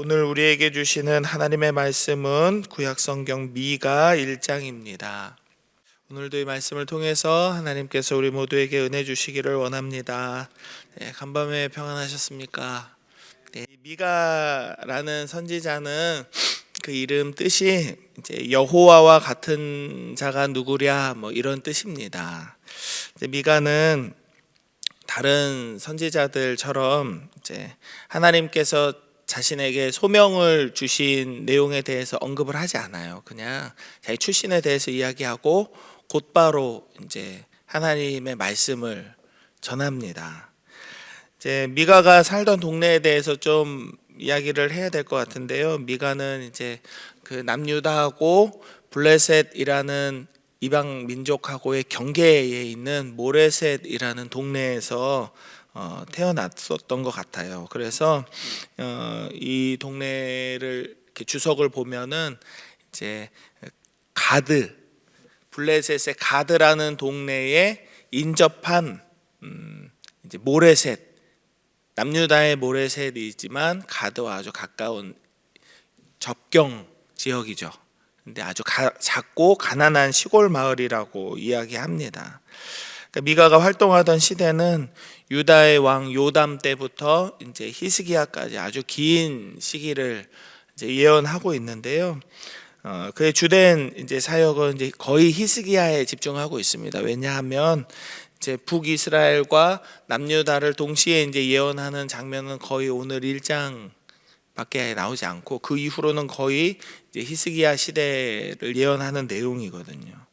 오늘 우리에게 주시는 하나님의 말씀은 구약성경 미가 1장입니다. 오늘도 이 말씀을 통해서 하나님께서 우리 모두에게 은혜 주시기를 원합니다. 네, 간밤에 평안하셨습니까? 네, 미가라는 선지자는 그 이름 뜻이 이제 여호와와 같은 자가 누구랴 뭐 이런 뜻입니다. 미가는 다른 선지자들처럼 이제 하나님께서 자신에게 소명을 주신 내용에 대해서 언급을 하지 않아요. 그냥 자기 출신에 대해서 이야기하고 곧바로 이제 하나님의 말씀을 전합니다. 이제 미가가 살던 동네에 대해서 좀 이야기를 해야 될 것 같은데요. 미가는 이제 그 남유다하고 블레셋이라는 이방 민족하고의 경계에 있는 모레셋이라는 동네에서 어, 태어났었던 것 같아요. 그래서 어, 이 동네를 이렇게 주석을 보면은 이제 가드 블레셋의 가드라는 동네에 인접한 음, 이제 모레셋 남유다의 모레셋이지만 가드와 아주 가까운 접경 지역이죠. 근데 아주 가, 작고 가난한 시골 마을이라고 이야기합니다. 그러니까 미가가 활동하던 시대는 유다의 왕 요담 때부터 이제 히스기야까지 아주 긴 시기를 이제 예언하고 있는데요. 어, 그의 주된 이제 사역은 이제 거의 히스기야에 집중하고 있습니다. 왜냐하면 이제 북이스라엘과 남유다를 동시에 이제 예언하는 장면은 거의 오늘 1장 밖에 나오지 않고 그 이후로는 거의 히스기야 시대를 예언하는 내용이거든요.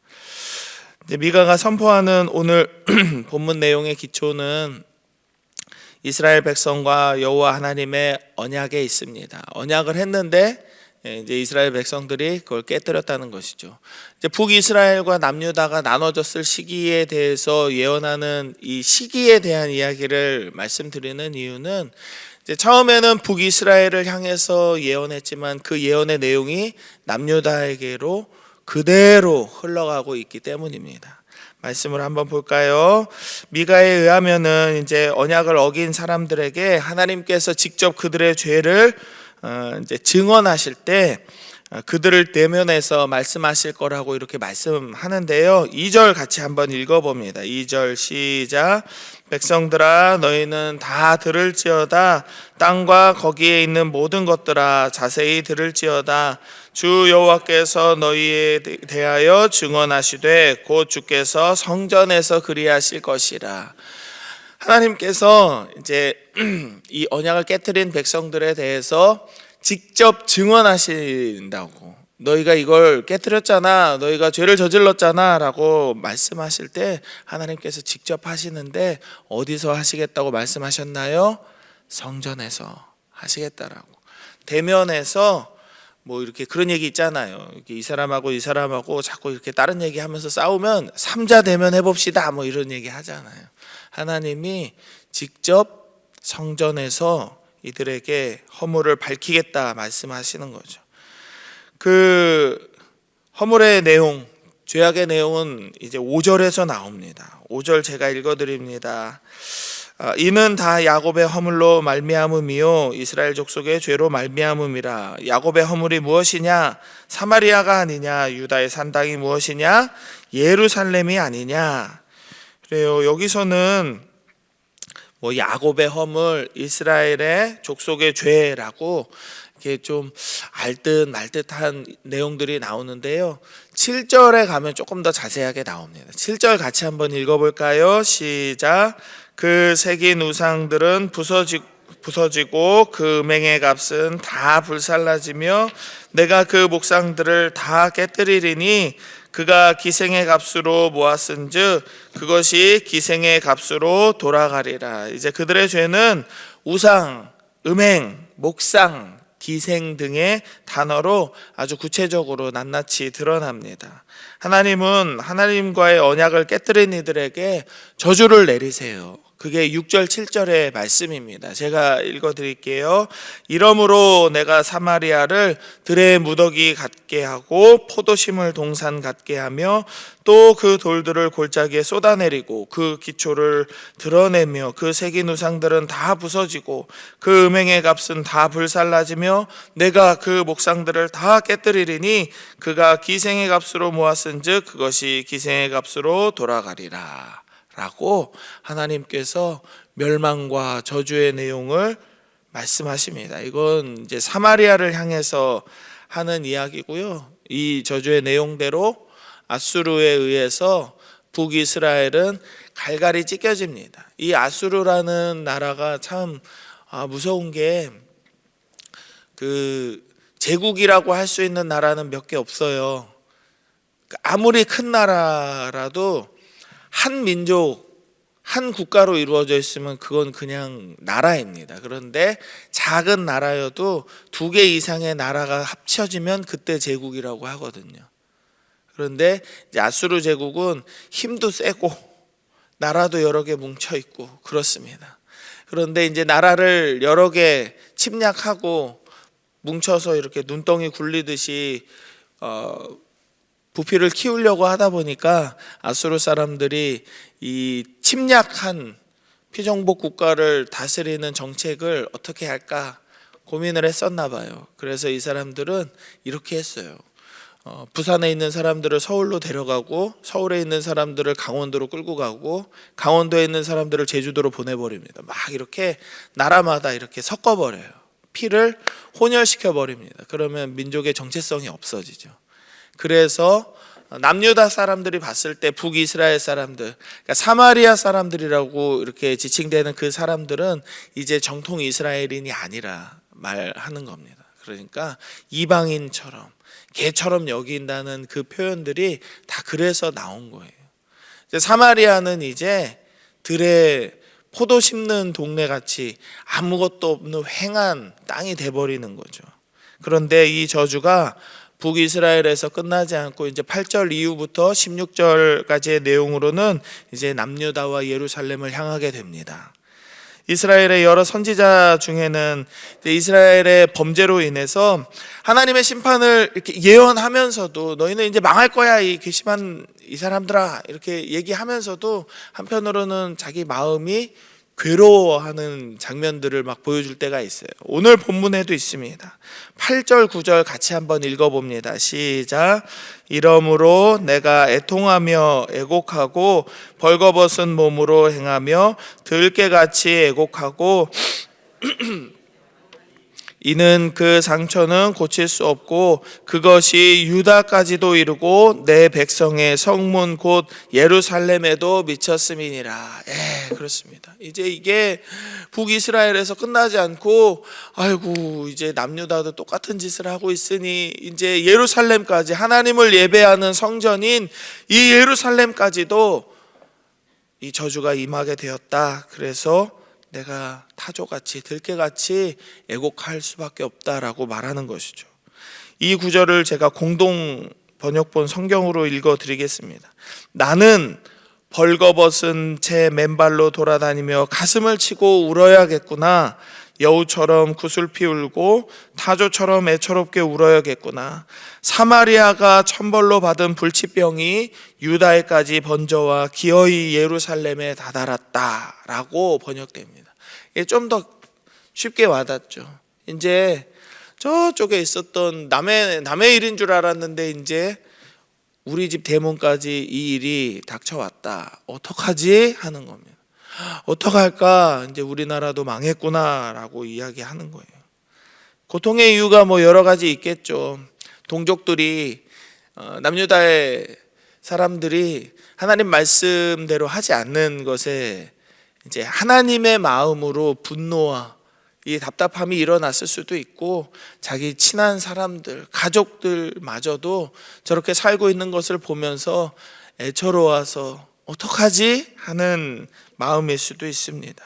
이제 미가가 선포하는 오늘 본문 내용의 기초는 이스라엘 백성과 여호와 하나님의 언약에 있습니다. 언약을 했는데 예, 이제 이스라엘 백성들이 그걸 깨뜨렸다는 것이죠. 이제 북이스라엘과 남유다가 나눠졌을 시기에 대해서 예언하는 이 시기에 대한 이야기를 말씀드리는 이유는 이제 처음에는 북이스라엘을 향해서 예언했지만 그 예언의 내용이 남유다에게로 그대로 흘러가고 있기 때문입니다. 말씀을 한번 볼까요? 미가에 의하면은 이제 언약을 어긴 사람들에게 하나님께서 직접 그들의 죄를 어, 이제 증언하실 때 어, 그들을 대면해서 말씀하실 거라고 이렇게 말씀하는데요. 2절 같이 한번 읽어봅니다. 2절 시작. 백성들아 너희는 다 들을지어다 땅과 거기에 있는 모든 것들아 자세히 들을지어다 주 여호와께서 너희에 대하여 증언하시되 곧 주께서 성전에서 그리하실 것이라 하나님께서 이제 이 언약을 깨뜨린 백성들에 대해서 직접 증언하신다고 너희가 이걸 깨뜨렸잖아 너희가 죄를 저질렀잖아 라고 말씀하실 때 하나님께서 직접 하시는데 어디서 하시겠다고 말씀하셨나요? 성전에서 하시겠다라고 대면에서 뭐 이렇게 그런 얘기 있잖아요. 이 사람하고 이 사람하고 자꾸 이렇게 다른 얘기 하면서 싸우면 삼자 대면 해봅시다. 뭐 이런 얘기 하잖아요. 하나님이 직접 성전에서 이들에게 허물을 밝히겠다 말씀하시는 거죠. 그 허물의 내용, 죄악의 내용은 이제 5절에서 나옵니다. 5절 제가 읽어 드립니다. 아, 이는 다 야곱의 허물로 말미암음이요 이스라엘 족속의 죄로 말미암음이라 야곱의 허물이 무엇이냐 사마리아가 아니냐 유다의 산당이 무엇이냐 예루살렘이 아니냐 그래요 여기서는 뭐 야곱의 허물 이스라엘의 족속의 죄라고 이렇게 좀 알듯 말듯한 내용들이 나오는데요. 7절에 가면 조금 더 자세하게 나옵니다. 7절 같이 한번 읽어볼까요? 시작. 그 새긴 우상들은 부서지, 부서지고 그 음행의 값은 다 불살라지며 내가 그 목상들을 다 깨뜨리리니 그가 기생의 값으로 모았은즉 그것이 기생의 값으로 돌아가리라. 이제 그들의 죄는 우상, 음행, 목상, 기생 등의 단어로 아주 구체적으로 낱낱이 드러납니다. 하나님은 하나님과의 언약을 깨뜨린 이들에게 저주를 내리세요. 그게 6절 7절의 말씀입니다. 제가 읽어 드릴게요. 이러므로 내가 사마리아를 들의 무더기 같게 하고 포도심을 동산 같게 하며 또 그 돌들을 골짜기에 쏟아내리고 그 기초를 드러내며 그 새긴 우상들은 다 부서지고 그 음행의 값은 다 불살라지며 내가 그 목상들을 다 깨뜨리리니 그가 기생의 값으로 모았은즉 그것이 기생의 값으로 돌아가리라. 라고 하나님께서 멸망과 저주의 내용을 말씀하십니다. 이건 이제 사마리아를 향해서 하는 이야기고요. 이 저주의 내용대로 아수르에 의해서 북이스라엘은 갈갈이 찢겨집니다. 이 아수르라는 나라가 참 아, 무서운 게 그 제국이라고 할 수 있는 나라는 몇 개 없어요. 아무리 큰 나라라도 한 민족, 한 국가로 이루어져 있으면 그건 그냥 나라입니다. 그런데 작은 나라여도 두 개 이상의 나라가 합쳐지면 그때 제국이라고 하거든요. 그런데 아수르 제국은 힘도 세고 나라도 여러 개 뭉쳐 있고 그렇습니다. 그런데 이제 나라를 여러 개 침략하고 뭉쳐서 이렇게 눈덩이 굴리듯이 어, 부피를 키우려고 하다 보니까 아수르 사람들이 이 침략한 피정복 국가를 다스리는 정책을 어떻게 할까 고민을 했었나 봐요. 그래서 이 사람들은 이렇게 했어요. 어, 부산에 있는 사람들을 서울로 데려가고 서울에 있는 사람들을 강원도로 끌고 가고 강원도에 있는 사람들을 제주도로 보내버립니다. 막 이렇게 나라마다 이렇게 섞어버려요. 피를 혼혈시켜 버립니다. 그러면 민족의 정체성이 없어지죠. 그래서 남유다 사람들이 봤을 때 북이스라엘 사람들, 그러니까 사마리아 사람들이라고 이렇게 지칭되는 그 사람들은 이제 정통 이스라엘인이 아니라 말하는 겁니다. 그러니까 이방인처럼 개처럼 여긴다는 그 표현들이 다 그래서 나온 거예요. 이제 사마리아는 이제 들의 포도 심는 동네 같이 아무것도 없는 횡한 땅이 돼 버리는 거죠. 그런데 이 저주가 북이스라엘에서 끝나지 않고 이제 8절 이후부터 16절까지의 내용으로는 이제 남유다와 예루살렘을 향하게 됩니다. 이스라엘의 여러 선지자 중에는 이스라엘의 범죄로 인해서 하나님의 심판을 이렇게 예언하면서도 너희는 이제 망할 거야 이 괘씸한 이 사람들아 이렇게 얘기하면서도 한편으로는 자기 마음이 괴로워하는 장면들을 막 보여줄 때가 있어요. 오늘 본문에도 있습니다. 8절, 9절 같이 한번 읽어봅니다. 시작. 이러므로 내가 애통하며 애곡하고 벌거벗은 몸으로 행하며 들깨같이 애곡하고 이는 그 상처는 고칠 수 없고 그것이 유다까지도 이르고 내 백성의 성문 곧 예루살렘에도 미쳤음이니라. 예, 그렇습니다. 이제 이게 북이스라엘에서 끝나지 않고 아이고 이제 남유다도 똑같은 짓을 하고 있으니 이제 예루살렘까지 하나님을 예배하는 성전인 이 예루살렘까지도 이 저주가 임하게 되었다. 그래서 내가 타조같이 들깨같이 애곡할 수밖에 없다라고 말하는 것이죠. 이 구절을 제가 공동 번역본 성경으로 읽어 드리겠습니다. 나는 벌거벗은 제 맨발로 돌아다니며 가슴을 치고 울어야겠구나. 여우처럼 구슬피 울고 타조처럼 애처롭게 울어야겠구나. 사마리아가 천벌로 받은 불치병이 유다에까지 번져와 기어이 예루살렘에 다다랐다라고 번역됩니다. 이게 좀더 쉽게 와닿죠. 이제 저쪽에 있었던 남의 남의 일인 줄 알았는데 이제 우리 집 대문까지 이 일이 닥쳐왔다. 어떡하지? 하는 겁니다. 어떡할까? 이제 우리나라도 망했구나라고 이야기하는 거예요. 고통의 이유가 뭐 여러 가지 있겠죠. 동족들이 어, 남유다의 사람들이 하나님 말씀대로 하지 않는 것에 이제 하나님의 마음으로 분노와 이 답답함이 일어났을 수도 있고 자기 친한 사람들, 가족들마저도 저렇게 살고 있는 것을 보면서 애처로워서 어떡하지 하는 마음일 수도 있습니다.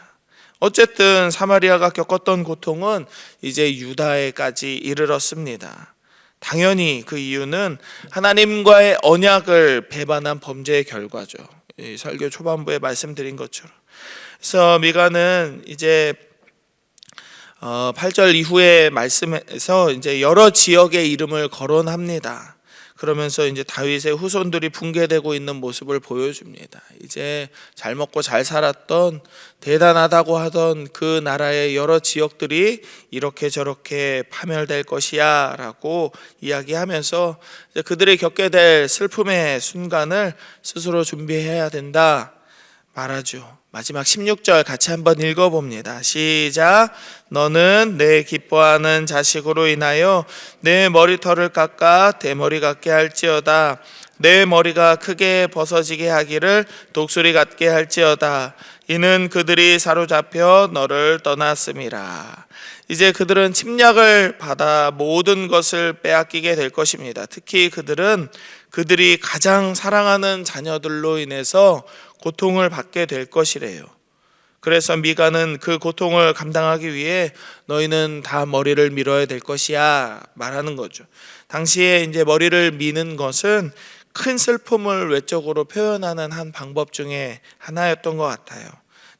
어쨌든 사마리아가 겪었던 고통은 이제 유다에까지 이르렀습니다. 당연히 그 이유는 하나님과의 언약을 배반한 범죄의 결과죠. 이 설교 초반부에 말씀드린 것처럼. 그래서 미가는 이제 어, 8절 이후의 말씀에서 이제 여러 지역의 이름을 거론합니다. 그러면서 이제 다윗의 후손들이 붕괴되고 있는 모습을 보여줍니다. 이제 잘 먹고 잘 살았던 대단하다고 하던 그 나라의 여러 지역들이 이렇게 저렇게 파멸될 것이야라고 이야기하면서 이제 그들이 겪게 될 슬픔의 순간을 스스로 준비해야 된다 말하죠. 마지막 16절 같이 한번 읽어봅니다. 시작. 너는 내 기뻐하는 자식으로 인하여 내 머리털을 깎아 대머리 같게 할지어다. 내 머리가 크게 벗어지게 하기를 독수리 같게 할지어다. 이는 그들이 사로잡혀 너를 떠났음이라. 이제 그들은 침략을 받아 모든 것을 빼앗기게 될 것입니다. 특히 그들은 그들이 가장 사랑하는 자녀들로 인해서 고통을 받게 될 것이래요. 그래서 미가는 그 고통을 감당하기 위해 너희는 다 머리를 밀어야 될 것이야 말하는 거죠. 당시에 이제 머리를 미는 것은 큰 슬픔을 외적으로 표현하는 한 방법 중에 하나였던 것 같아요.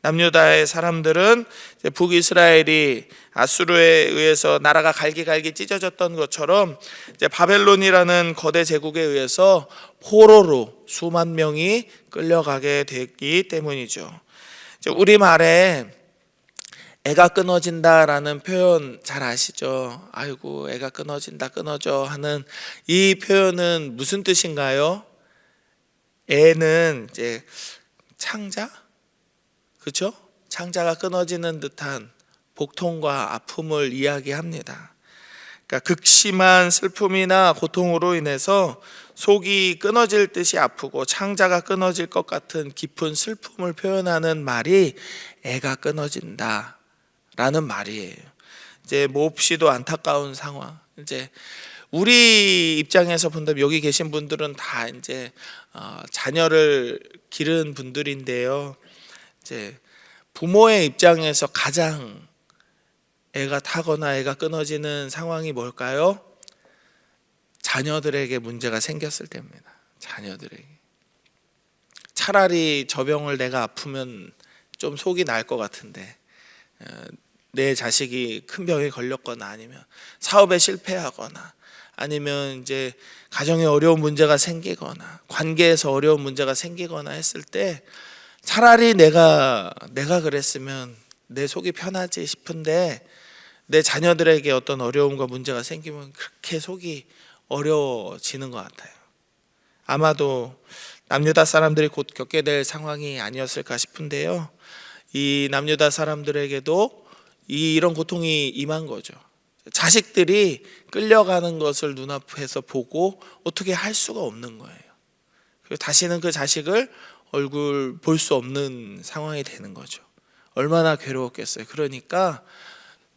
남유다의 사람들은 북이스라엘이 아수르에 의해서 나라가 갈기갈기 찢어졌던 것처럼 이제 바벨론이라는 거대 제국에 의해서 포로로 수만 명이 끌려가게 됐기 때문이죠. 우리 말에 애가 끊어진다라는 표현 잘 아시죠? 아이고 애가 끊어진다 끊어져 하는 이 표현은 무슨 뜻인가요? 애는 이제 창자 그렇죠? 창자가 끊어지는 듯한 복통과 아픔을 이야기합니다. 그러니까 극심한 슬픔이나 고통으로 인해서 속이 끊어질 듯이 아프고 창자가 끊어질 것 같은 깊은 슬픔을 표현하는 말이 애가 끊어진다라는 말이에요. 이제 몹시도 안타까운 상황. 이제 우리 입장에서 본다면 여기 계신 분들은 다 이제 어, 자녀를 기른 분들인데요. 이제 부모의 입장에서 가장 애가 타거나 애가 끊어지는 상황이 뭘까요? 자녀들에게 문제가 생겼을 때입니다. 자녀들에게. 차라리 저 병을 내가 아프면 좀 속이 날 것 같은데 어, 내 자식이 큰 병에 걸렸거나 아니면 사업에 실패하거나 아니면 이제 가정에 어려운 문제가 생기거나 관계에서 어려운 문제가 생기거나 했을 때 차라리 내가 내가 그랬으면 내 속이 편하지 싶은데 내 자녀들에게 어떤 어려움과 문제가 생기면 그렇게 속이 어려워지는 것 같아요. 아마도 남유다 사람들이 곧 겪게 될 상황이 아니었을까 싶은데요. 이 남유다 사람들에게도 이 이런 고통이 임한 거죠. 자식들이 끌려가는 것을 눈앞에서 보고 어떻게 할 수가 없는 거예요. 그리고 다시는 그 자식을 얼굴 볼 수 없는 상황이 되는 거죠. 얼마나 괴로웠겠어요. 그러니까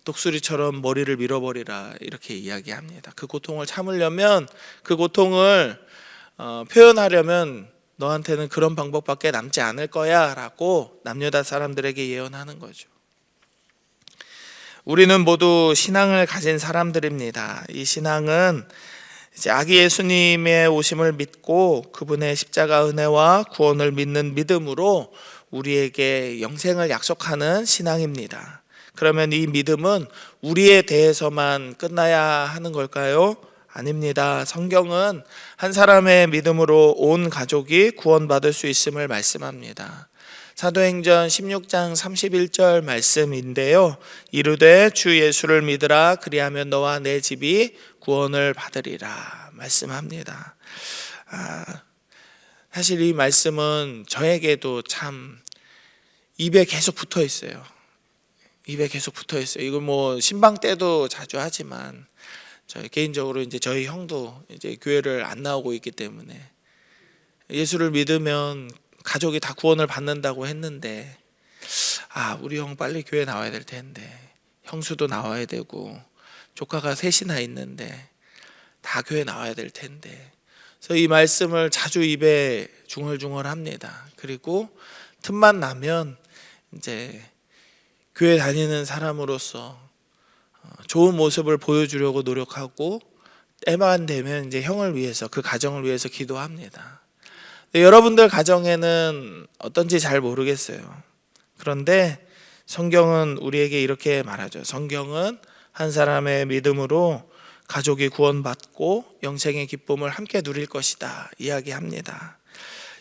독수리처럼 머리를 밀어버리라 이렇게 이야기합니다. 그 고통을 참으려면 그 고통을 어, 표현하려면 너한테는 그런 방법밖에 남지 않을 거야라고 남녀다 사람들에게 예언하는 거죠. 우리는 모두 신앙을 가진 사람들입니다. 이 신앙은 이제 아기 예수님의 오심을 믿고 그분의 십자가 은혜와 구원을 믿는 믿음으로 우리에게 영생을 약속하는 신앙입니다. 그러면 이 믿음은 우리에 대해서만 끝나야 하는 걸까요? 아닙니다. 성경은 한 사람의 믿음으로 온 가족이 구원받을 수 있음을 말씀합니다. 사도행전 16장 31절 말씀인데요. 이르되 주 예수를 믿으라 그리하면 너와 내 집이 구원을 받으리라 말씀합니다. 아, 사실 이 말씀은 저에게도 참 입에 계속 붙어 있어요. 입에 계속 붙어 있어요. 이거 뭐 신방 때도 자주 하지만 저희 개인적으로 이제 저희 형도 이제 교회를 안 나오고 있기 때문에 예수를 믿으면 가족이 다 구원을 받는다고 했는데 아 우리 형 빨리 교회 나와야 될 텐데 형수도 나와야 되고 조카가 셋이나 있는데 다 교회 나와야 될 텐데 그래서 이 말씀을 자주 입에 중얼중얼합니다. 그리고 틈만 나면 이제 교회 다니는 사람으로서 어, 좋은 모습을 보여주려고 노력하고 때만 되면 이제 형을 위해서 그 가정을 위해서 기도합니다. 네, 여러분들 가정에는 어떤지 잘 모르겠어요. 그런데 성경은 우리에게 이렇게 말하죠. 성경은 한 사람의 믿음으로 가족이 구원받고 영생의 기쁨을 함께 누릴 것이다 이야기합니다.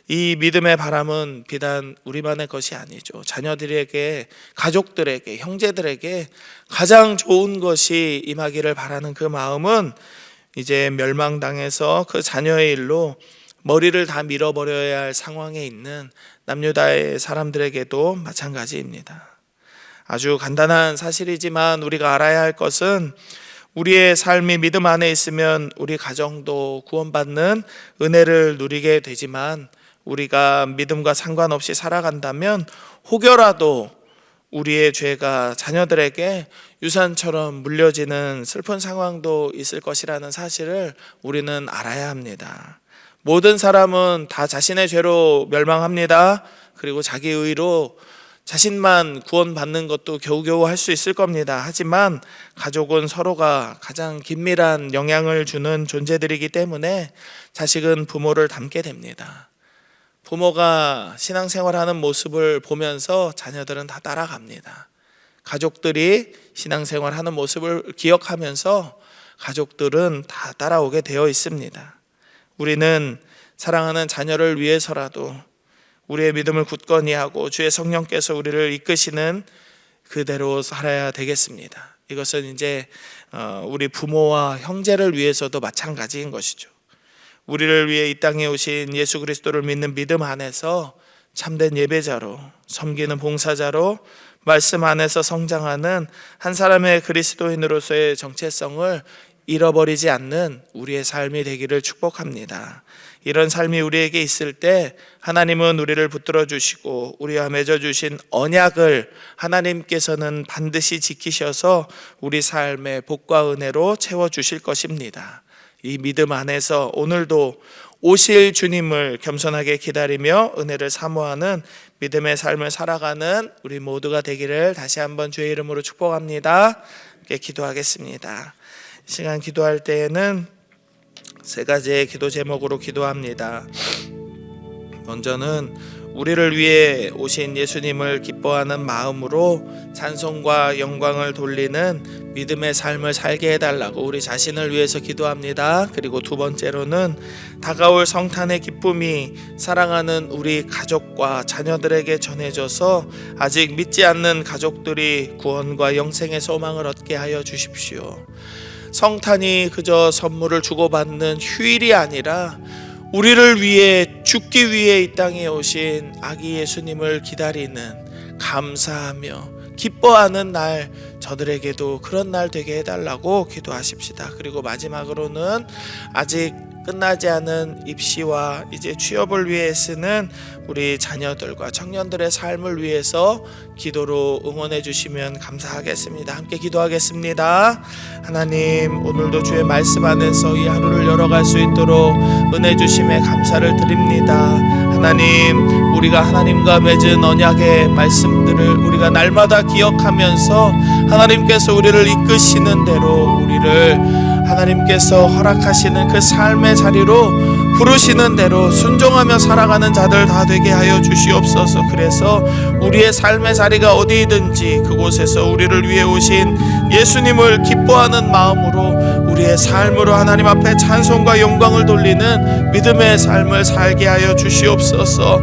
이 믿음의 바람은 비단 우리만의 것이 아니죠. 자녀들에게, 가족들에게, 형제들에게 가장 좋은 것이 임하기를 바라는 그 마음은 이제 멸망당해서 그 자녀의 일로 머리를 다 밀어버려야 할 상황에 있는 남유다의 사람들에게도 마찬가지입니다. 아주 간단한 사실이지만 우리가 알아야 할 것은 우리의 삶이 믿음 안에 있으면 우리 가정도 구원받는 은혜를 누리게 되지만 우리가 믿음과 상관없이 살아간다면 혹여라도 우리의 죄가 자녀들에게 유산처럼 물려지는 슬픈 상황도 있을 것이라는 사실을 우리는 알아야 합니다. 모든 사람은 다 자신의 죄로 멸망합니다. 그리고 자기 의로 자신만 구원받는 것도 겨우겨우 할 수 있을 겁니다. 하지만 가족은 서로가 가장 긴밀한 영향을 주는 존재들이기 때문에 자식은 부모를 닮게 됩니다. 부모가 신앙생활하는 모습을 보면서 자녀들은 다 따라갑니다. 가족들이 신앙생활하는 모습을 기억하면서 가족들은 다 따라오게 되어 있습니다. 우리는 사랑하는 자녀를 위해서라도 우리의 믿음을 굳건히 하고 주의 성령께서 우리를 이끄시는 그대로 살아야 되겠습니다. 이것은 이제 어, 우리 부모와 형제를 위해서도 마찬가지인 것이죠. 우리를 위해 이 땅에 오신 예수 그리스도를 믿는 믿음 안에서 참된 예배자로 섬기는 봉사자로 말씀 안에서 성장하는 한 사람의 그리스도인으로서의 정체성을 잃어버리지 않는 우리의 삶이 되기를 축복합니다. 이런 삶이 우리에게 있을 때 하나님은 우리를 붙들어 주시고 우리와 맺어 주신 언약을 하나님께서는 반드시 지키셔서 우리 삶의 복과 은혜로 채워 주실 것입니다. 이 믿음 안에서 오늘도 오실 주님을 겸손하게 기다리며 은혜를 사모하는 믿음의 삶을 살아가는 우리 모두가 되기를 다시 한번 주의 이름으로 축복합니다. 기도하겠습니다. 시간 기도할 때에는 세 가지의 기도 제목으로 기도합니다. 먼저는 우리를 위해 오신 예수님을 기뻐하는 마음으로 찬송과 영광을 돌리는 믿음의 삶을 살게 해달라고 우리 자신을 위해서 기도합니다. 그리고 두 번째로는 다가올 성탄의 기쁨이 사랑하는 우리 가족과 자녀들에게 전해져서 아직 믿지 않는 가족들이 구원과 영생의 소망을 얻게 하여 주십시오. 성탄이 그저 선물을 주고받는 휴일이 아니라 우리를 위해 죽기 위해 이 땅에 오신 아기 예수님을 기다리는 감사하며 기뻐하는 날 저들에게도 그런 날 되게 해달라고 기도하십시다. 그리고 마지막으로는 아직 끝나지 않은 입시와 이제 취업을 위해 쓰는 우리 자녀들과 청년들의 삶을 위해서 기도로 응원해 주시면 감사하겠습니다. 함께 기도하겠습니다. 하나님, 오늘도 주의 말씀 안에서 이 하루를 열어갈 수 있도록 은혜 주심에 감사를 드립니다. 하나님, 우리가 하나님과 맺은 언약의 말씀들을 우리가 날마다 기억하면서 하나님께서 우리를 이끄시는 대로 우리를 하나님께서 허락하시는 그 삶의 자리로 부르시는 대로 순종하며 살아가는 자들 다 되게 하여 주시옵소서. 그래서 우리의 삶의 자리가 어디든지 그곳에서 우리를 위해 오신 예수님을 기뻐하는 마음으로 우리의 삶으로 하나님 앞에 찬송과 영광을 돌리는 믿음의 삶을 살게 하여 주시옵소서.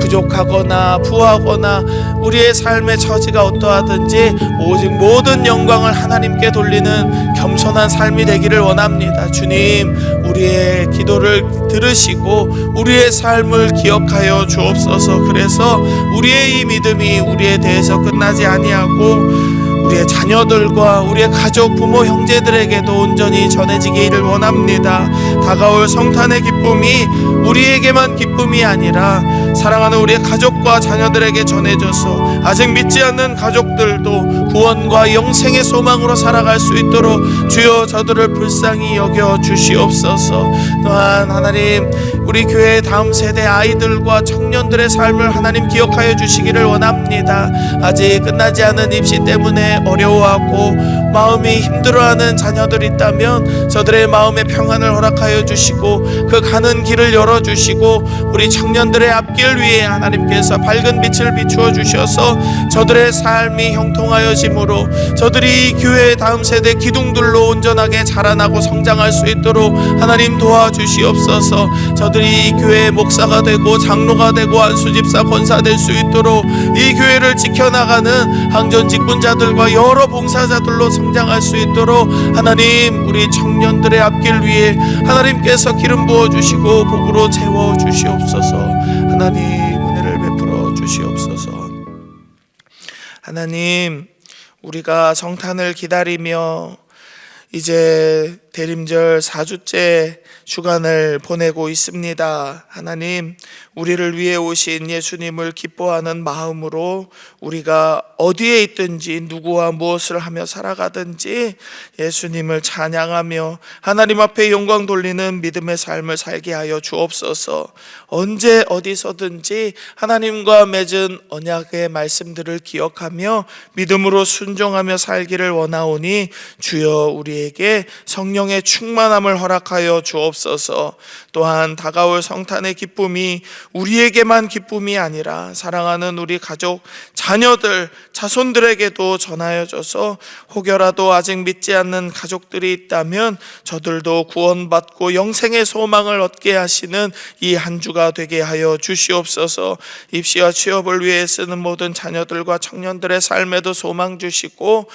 부족하거나 부하거나 우리의 삶의 처지가 어떠하든지 오직 모든 영광을 하나님께 돌리는 겸손한 삶이 되기를 원합니다. 주님, 우리의 기도를 들으시고 우리의 삶을 기억하여 주옵소서. 그래서 우리의 이 믿음이 우리에 대해서 끝나지 아니하고 우리의 자녀들과 우리의 가족, 부모, 형제들에게도 온전히 전해지기를 원합니다. 다가올 성탄의 기쁨이 우리에게만 기쁨이 아니라 사랑하는 우리의 가족과 자녀들에게 전해져서 아직 믿지 않는 가족들도 구원과 영생의 소망으로 살아갈 수 있도록 주여 저들을 불쌍히 여겨 주시옵소서. 또한 하나님 우리 교회 다음 세대 아이들과 청년들의 삶을 하나님 기억하여 주시기를 원합니다. 아직 끝나지 않은 입시 때문에 어려워하고 마음이 힘들어하는 자녀들 있다면 저들의 마음의 평안을 허락하여 주시고 그 가는 길을 열어 주시고 우리 청년들의 앞길 위에 하나님께서 밝은 빛을 비추어 주셔서 저들의 삶이 형통하여 짐으로 저들이 교회의 다음 세대 기둥들로 온전하게 자라나고 성장할 수 있도록 하나님 도와주시옵소서. 저들이 이 교회의 목사가 되고 장로가 되고 안수집사 권사 될 수 있도록 이 교회를 지켜나가는 항전 직분자들과 여러 봉사자들로 성장할 수 있도록 하나님 우리 청년들의 앞길 위에 하나님께서 기름 부어 주시고 복으로 채워 주시옵소서. 하나님 은혜를 베풀어 주시옵소서. 하나님 우리가 성탄을 기다리며 이제 대림절 4주째 주간을 보내고 있습니다. 하나님, 우리를 위해 오신 예수님을 기뻐하는 마음으로 우리가 어디에 있든지 누구와 무엇을 하며 살아가든지 예수님을 찬양하며 하나님 앞에 영광 돌리는 믿음의 삶을 살게 하여 주옵소서. 언제 어디서든지 하나님과 맺은 언약의 말씀들을 기억하며 믿음으로 순종하며 살기를 원하오니 주여 우리에게 성령 의 충만함을 허락하여 주옵소서. 또한 다가올 성탄의 기쁨이 우리에게만 기쁨이 아니라 사랑하는 우리 가족, 자녀들, 자손들에게도 전하여져서 혹여라도 아직 믿지 않는 가족들이 있다면 저들도 구원받고 영생의 소망을 얻게 하시는 이 한 주가 되게 하여 주시옵소서. 입시와 취업을 위해 쓰는 모든 자녀들과 청년들의 삶에도 소망 주시고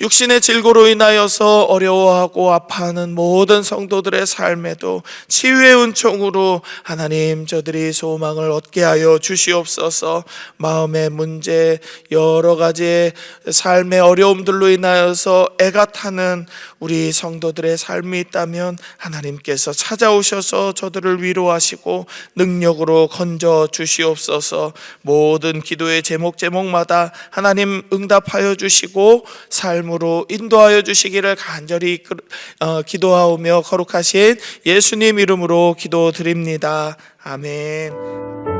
육신의 질고로 인하여서 어려워하고 아파 하는 모든 성도들의 삶에도 치유의 은총으로 하나님 저들이 소망을 얻게 하여 주시옵소서. 마음의 문제 여러 가지의 삶의 어려움들로 인하여서 애가 타는 우리 성도들의 삶이 있다면 하나님께서 찾아오셔서 저들을 위로하시고 능력으로 건져 주시옵소서. 모든 기도의 제목 제목마다 하나님 응답하여 주시고 삶으로 인도하여 주시기를 간절히 그- 어, 기도하오며 거룩하신 예수님 이름으로 기도드립니다. 아멘.